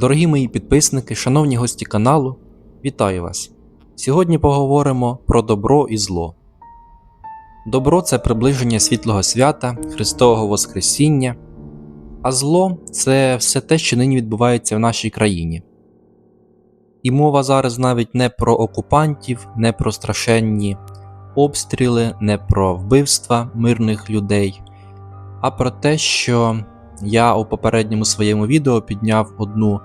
Дорогі мої підписники, шановні гості каналу, вітаю вас! Сьогодні поговоримо про добро і зло. Добро це приближення світлого свята, Христового Воскресіння, а зло це все те, що нині відбувається в нашій країні. І мова зараз навіть не про окупантів, не про страшенні обстріли, не про вбивства мирних людей, а про те, що я у попередньому своєму відео підняв одну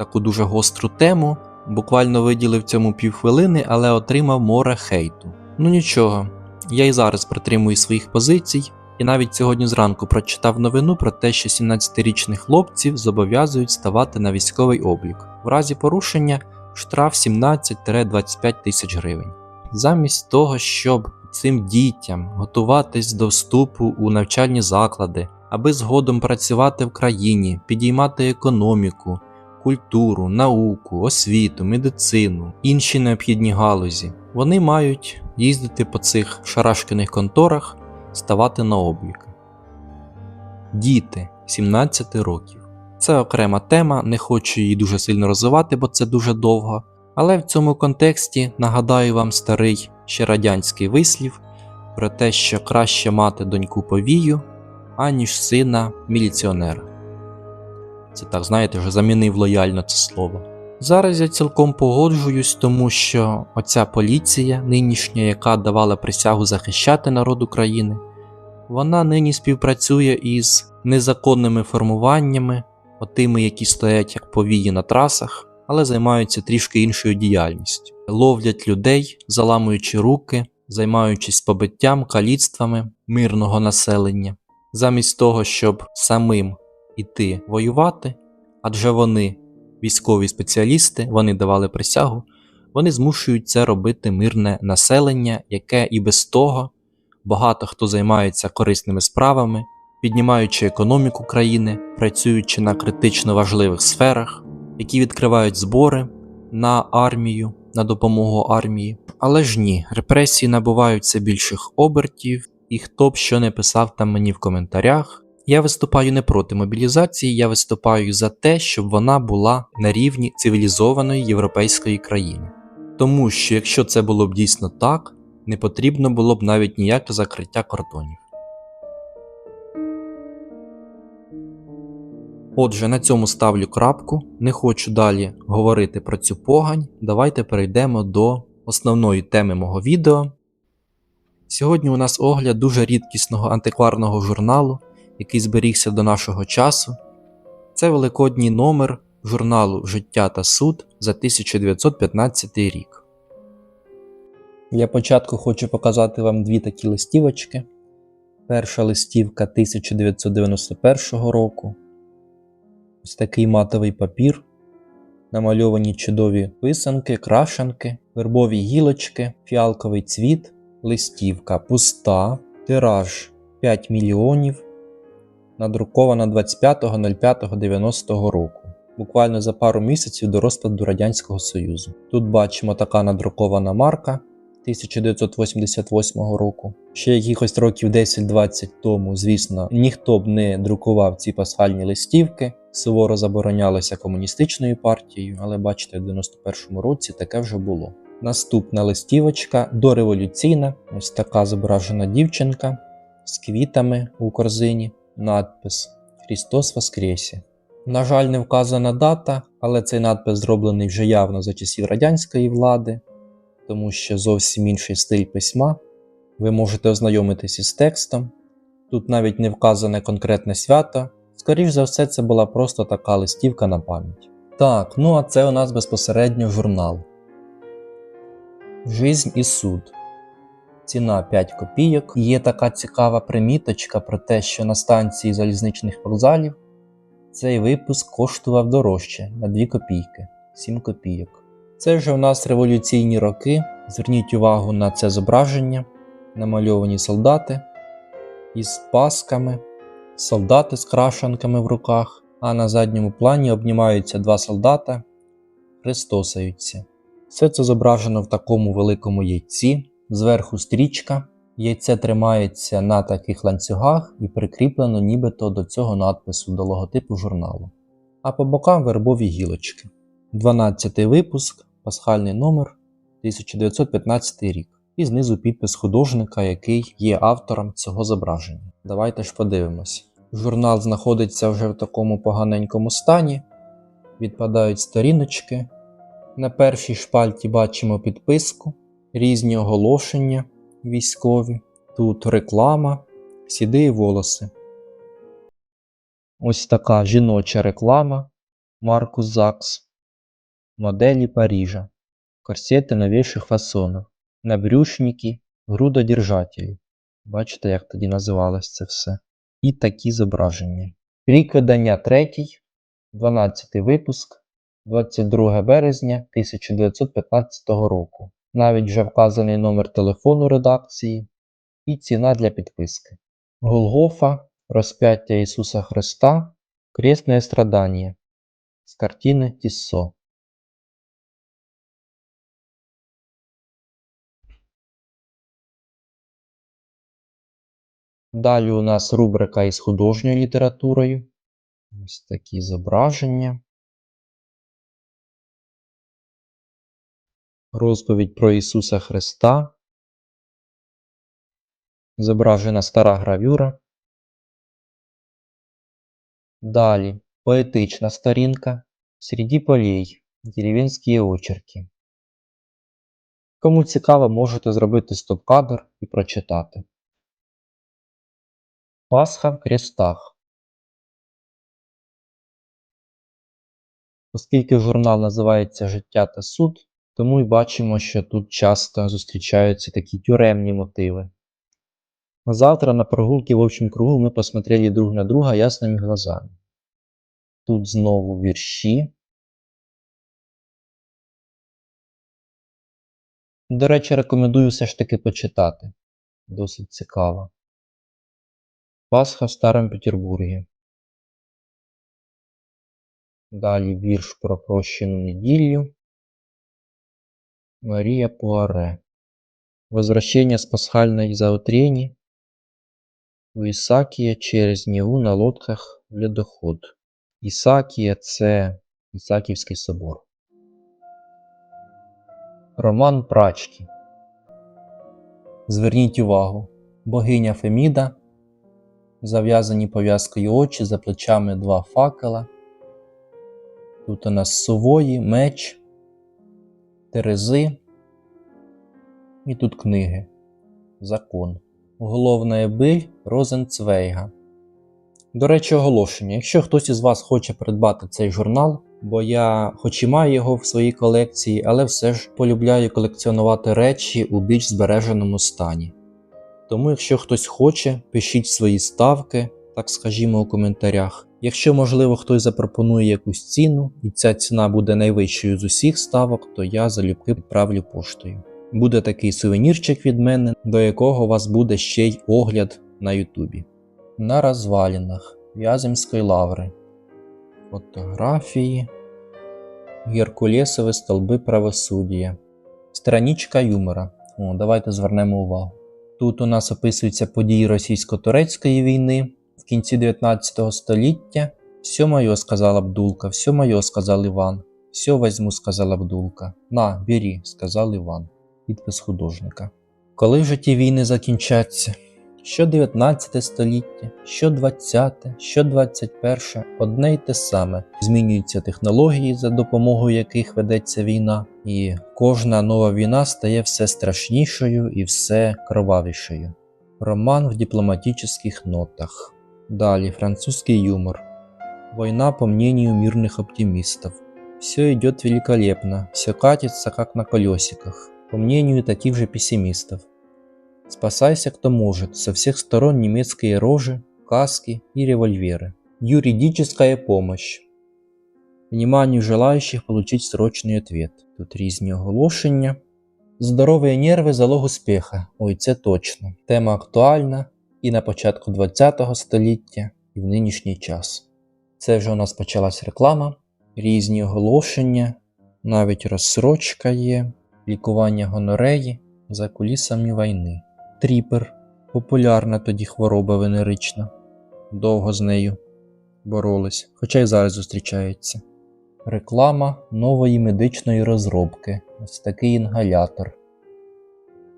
таку дуже гостру тему, буквально виділив цьому півхвилини, але отримав море хейту. Ну нічого, я і зараз притримую своїх позицій, і навіть сьогодні зранку прочитав новину про те, що 17-річних хлопців зобов'язують ставати на військовий облік. В разі порушення штраф 17-25 тисяч гривень. Замість того, щоб цим дітям готуватись до вступу у навчальні заклади, аби згодом працювати в країні, підіймати економіку, культуру, науку, освіту, медицину, інші необхідні галузі, вони мають їздити по цих шарашкиних конторах, ставати на облік. Діти 17 років. Це окрема тема, не хочу її дуже сильно розвивати, бо це дуже довго. Але в цьому контексті нагадаю вам старий ще радянський вислів про те, що краще мати доньку повію, аніж сина міліціонера. Це так, знаєте, вже замінив лояльно це слово. Зараз я цілком погоджуюсь, тому що оця поліція нинішня, яка давала присягу захищати народ України, вона нині співпрацює із незаконними формуваннями, отими, які стоять як повії на трасах, але займаються трішки іншою діяльністю. Ловлять людей, заламуючи руки, займаючись побиттям, каліцтвами мирного населення, замість того, щоб самим іти воювати, адже вони, військові спеціалісти, вони давали присягу, вони змушують це робити мирне населення, яке і без того багато хто займається корисними справами, піднімаючи економіку країни, працюючи на критично важливих сферах, які відкривають збори на армію, на допомогу армії. Але ж ні, репресії набувають все більших обертів, і хто б що не писав там мені в коментарях. Я виступаю не проти мобілізації, я виступаю за те, щоб вона була на рівні цивілізованої європейської країни. Тому що якщо це було б дійсно так, не потрібно було б навіть ніяке закриття кордонів. Отже, на цьому ставлю крапку, не хочу далі говорити про цю погань. Давайте перейдемо до основної теми мого відео. Сьогодні у нас огляд дуже рідкісного антикварного журналу, який зберігся до нашого часу. Це великодній номер журналу Життя та суд за 1915 рік. Для початку хочу показати вам дві такі листівочки. Перша листівка 1991 року. Ось такий матовий папір, намальовані чудові писанки, крашанки, вербові гілочки, фіалковий цвіт, листівка пуста, тираж 5 мільйонів, надрукована 25.05.90 року, буквально за пару місяців до розпаду Радянського Союзу. Тут бачимо така надрукована марка 1988 року. Ще якихось років 10-20 тому, звісно, ніхто б не друкував ці пасхальні листівки суворо заборонялося комуністичною партією, але бачите, в 91-му році таке вже було. Наступна листівочка дореволюційна, ось така зображена дівчинка з квітами у корзині, надпис Христос Воскресе. На жаль, не вказана дата, але цей надпис зроблений вже явно за часів радянської влади, тому що зовсім інший стиль письма. Ви можете ознайомитись із текстом. Тут навіть не вказане конкретне свято, Скоріш за все, це була просто така листівка на пам'ять. Так, ну а це у нас безпосередньо журнал. Жизнь і суд. Ціна 5 копійок. Є така цікава приміточка про те, що на станції залізничних вокзалів цей випуск коштував дорожче на 2 копійки 7 копійок. Це вже у нас революційні роки. Зверніть увагу на це зображення, намальовані солдати із пасками солдати з крашанками в руках, а на задньому плані обнімаються два солдата, хрестосаються. Все це зображено в такому великому яйці, зверху стрічка. Яйце тримається на таких ланцюгах і прикріплено нібито до цього надпису до логотипу журналу. а по бокам вербові гілочки. 12 випуск, пасхальний номер 1915 рік. І знизу підпис художника, який є автором цього зображення. Давайте ж подивимось. Журнал знаходиться вже в такому поганенькому стані. Відпадають сторіночки. На першій шпальті бачимо підписку, різні оголошення військові. Тут реклама, сіди і волоси. Ось така жіноча реклама Маркус Закс. Моделі Парижа. Корсети новейших фасонів. Набрюшники, грудодержателі. Бачите, як тоді називалось це все. І такі зображення. Рік видання третій, 12 випуск, 22 березня 1915 року. Навіть вже вказаний номер телефону редакції і ціна для підписки. Голгофа, розп'яття Ісуса Христа, кресне страдання з картини Тіссо. Далі у нас рубрика із художньою літературою. Ось такі зображення. Розповідь про Ісуса Христа. Зображена стара гравюра. Далі поетична сторінка. Среди полей. Деревенські очерки. Кому цікаво, можете зробити стоп-кадр і прочитати. Пасха в крестах. Оскільки журнал називається Життя та суд, тому й бачимо, що тут часто зустрічаються такі тюремні мотиви. А завтра на прогулці в общем кругу ми посмотрели друг на друга ясними глазами. Тут знову вірші. До речі, рекомендую все ж таки почитати. Досить цікаво. Пасха в Старому Петербургі. Далі вірш про прощену неділю. Марія Пуаре. Возвращение с пасхальной заутрени у Ісакія через Неву на лодках в ледоход. Ісакія це Ісаківський собор. Роман Прачки. Зверніть увагу. Богиня Феміда. Зав'язані пов'язкою очі за плечами два факела. Тут у нас сувої, меч, терези. І тут книги. Закон. Головна біль Розенцвейга. До речі, оголошення. Якщо хтось із вас хоче придбати цей журнал, бо я хоч і маю його в своїй колекції, але все ж полюбляю колекціонувати речі у більш збереженому стані. Тому, якщо хтось хоче, пишіть свої ставки, так скажімо, у коментарях. Якщо, можливо, хтось запропонує якусь ціну, і ця ціна буде найвищою з усіх ставок, то я залюбки відправлю поштою. Буде такий сувенірчик від мене, до якого у вас буде ще й огляд на Ютубі. На розвалінах В'яземської лаври. Фотографії. Геркулесові столби правосуддя. Странічка юмора. О, давайте звернемо увагу. Тут у нас описуються події російсько-турецької війни в кінці 19 століття. Все моє, сказала Абдулка, все моє, сказав Іван. Все возьму, сказала Абдулка. На, бери, сказав Іван. Підпис художника. Коли вже ті війни закінчаться? Що 19 століття, що 20, що 21, одне й те саме. Змінюються технології, за допомогою яких ведеться війна, і кожна нова війна стає все страшнішою і все кровавішою. Роман в дипломатических нотах. Далі французький юмор. Война по мнению мирных оптимистов. Все идет великолепно, все катится как на колесиках, по мнению таких же пессимистов. Спасайся, кто может. Со всех сторон немецкие рожи, каски и револьверы. Юридическая помощь. Вниманию желающих получить срочний ответ. Тут різні оголошення. Здорові нерви залог успіха. Ой, це точно. Тема актуальна І на початку ХХ століття, і в нинішній час. Це вже у нас почалась реклама, різні оголошення, навіть розсрочка є, лікування гонореї за кулісами війни. Тріпер популярна тоді хвороба венерична. Довго з нею боролись, хоча й зараз зустрічаються. Реклама нової медичної розробки. Ось такий інгалятор.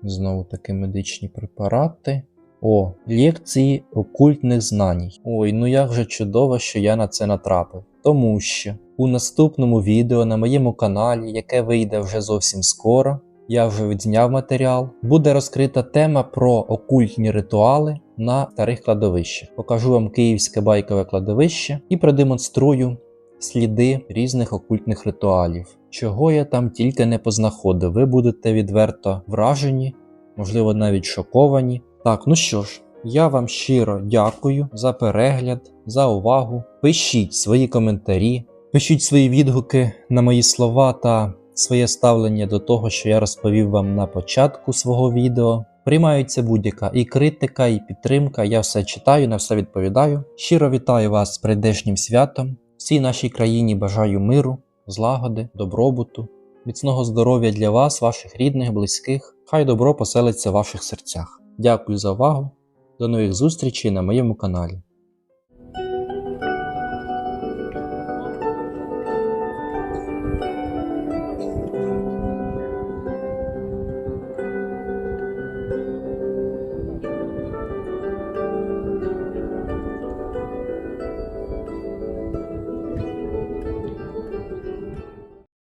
Знову таки медичні препарати. О, лекції окультних знань. Ой, ну як же чудово, що я на це натрапив. Тому що у наступному відео на моєму каналі, яке вийде вже зовсім скоро, я вже відзняв матеріал, буде розкрита тема про окультні ритуали на старих кладовищах. Покажу вам київське байкове кладовище і продемонструю сліди різних окультних ритуалів. Чого я там тільки не познаходив, ви будете відверто вражені, можливо, навіть шоковані. Так, ну що ж, я вам щиро дякую за перегляд, за увагу. Пишіть свої коментарі, пишіть свої відгуки на мої слова та своє ставлення до того, що я розповів вам на початку свого відео. Приймається будь-яка і критика, і підтримка. Я все читаю, на все відповідаю. Щиро вітаю вас з прийдешнім святом. Всій нашій країні бажаю миру, злагоди, добробуту, міцного здоров'я для вас, ваших рідних, близьких. Хай добро поселиться в ваших серцях. Дякую за увагу. До нових зустрічей на моєму каналі.